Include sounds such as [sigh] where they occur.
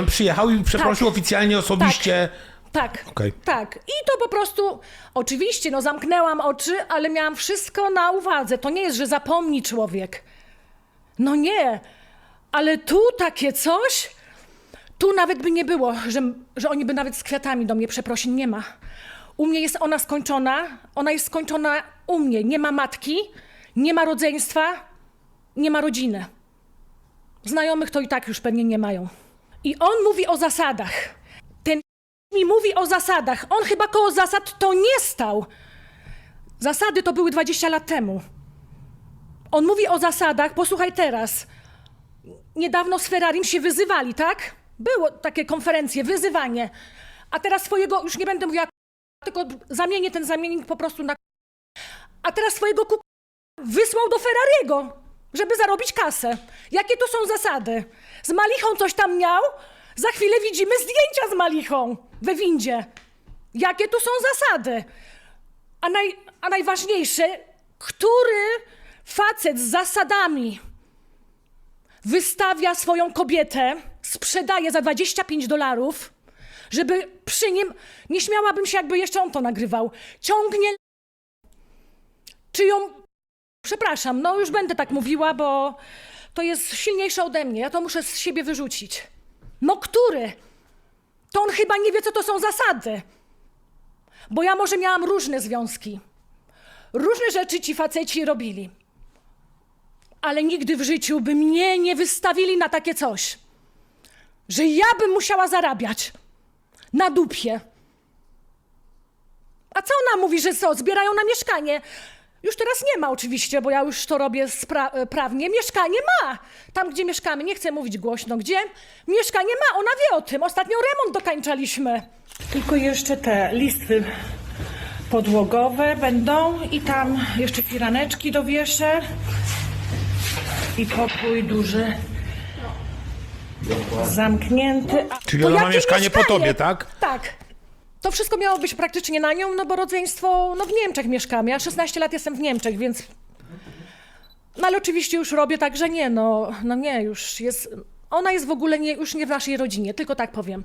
on przyjechał i przeprosił Tak. oficjalnie, osobiście. Tak, Okej. tak. I to po prostu, oczywiście, no zamknęłam oczy, ale miałam wszystko na uwadze. To nie jest, że zapomni człowiek. No nie, ale tu takie coś, tu nawet by nie było, że, że oni by nawet z kwiatami do mnie przeprosin nie ma. U mnie jest ona skończona, ona jest skończona u mnie. Nie ma matki, nie ma rodzeństwa, nie ma rodziny. Znajomych to i tak już pewnie nie mają. I on mówi o zasadach. Ten [laughs] mi mówi o zasadach. On chyba koło zasad to nie stał. Zasady to były 20 lat temu. On mówi o zasadach, posłuchaj teraz. Niedawno z Ferrarim się wyzywali, tak? Było takie konferencje, wyzywanie. A teraz swojego, już nie będę mówiła, [laughs] tylko zamienię ten zamiennik po prostu na. [laughs] A teraz swojego ku... wysłał do Ferrariego, żeby zarobić kasę. Jakie to są zasady? Z Malichą coś tam miał? Za chwilę widzimy zdjęcia z Malichą we windzie. Jakie tu są zasady? A, naj, a najważniejsze, który facet z zasadami wystawia swoją kobietę, sprzedaje za 25 dolarów, żeby przy nim, nie śmiałabym się, jakby jeszcze on to nagrywał, ciągnie czy ją. Przepraszam, no już będę tak mówiła, bo to jest silniejsze ode mnie. Ja to muszę z siebie wyrzucić. No który? To on chyba nie wie, co to są zasady. Bo ja może miałam różne związki. Różne rzeczy ci faceci robili. Ale nigdy w życiu by mnie nie wystawili na takie coś. Że ja bym musiała zarabiać. Na dupie. A co ona mówi, że co, zbierają na mieszkanie? Już teraz nie ma oczywiście, bo ja już to robię spra- e, prawnie. Mieszkanie ma! Tam, gdzie mieszkamy, nie chcę mówić głośno, gdzie? Mieszkanie ma, ona wie o tym. Ostatnio remont dokańczaliśmy. Tylko jeszcze te listwy podłogowe będą i tam jeszcze firaneczki dowieszę. I pokój duży zamknięty. A Czyli To ona ma jakie mieszkanie po tobie, tak? Tak. To wszystko miało być praktycznie na nią, no bo rodzeństwo, no w Niemczech mieszkamy. Ja 16 lat jestem w Niemczech, więc... No ale oczywiście już robię tak, że nie, no, no nie, już jest... Ona jest w ogóle nie, już nie w naszej rodzinie, tylko tak powiem.